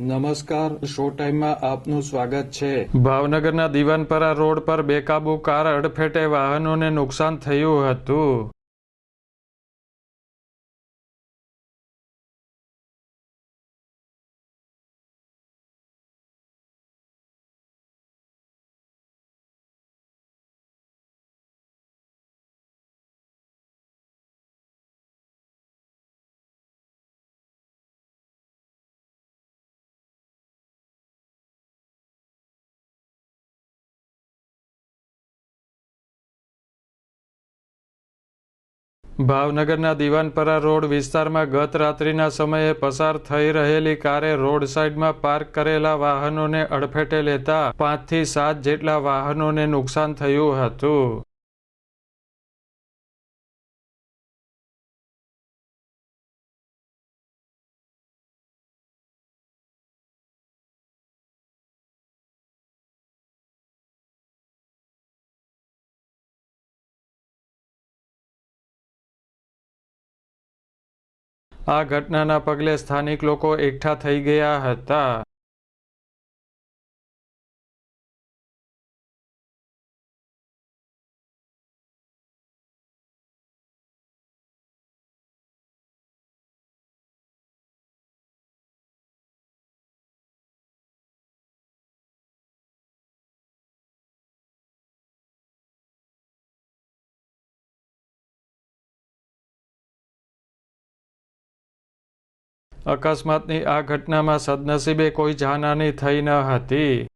નમસ્કાર શો ટાઈમમાં આપનું સ્વાગત છે. ભાવનગરના દીવાનપરા રોડ પર બેકાબુ કાર અડફેટે વાહનોને નુકસાન થયું હતું. ભાવનગરના દીવાનપરા રોડ વિસ્તારમાં ગત રાત્રિના સમયે પસાર થઈ રહેલી કારે રોડ સાઈડમાં પાર્ક કરેલા વાહનોને અડફેટે લેતા પાંચથી સાત જેટલા વાહનોને નુકસાન થયું હતું. આ ઘટનાના પગલે સ્થાનિક લોકો એકઠા થઈ ગયા હતા. અકસ્માતની આ ઘટનામાં સદનસીબે કોઈ જાનહાની થઈ ન હતી.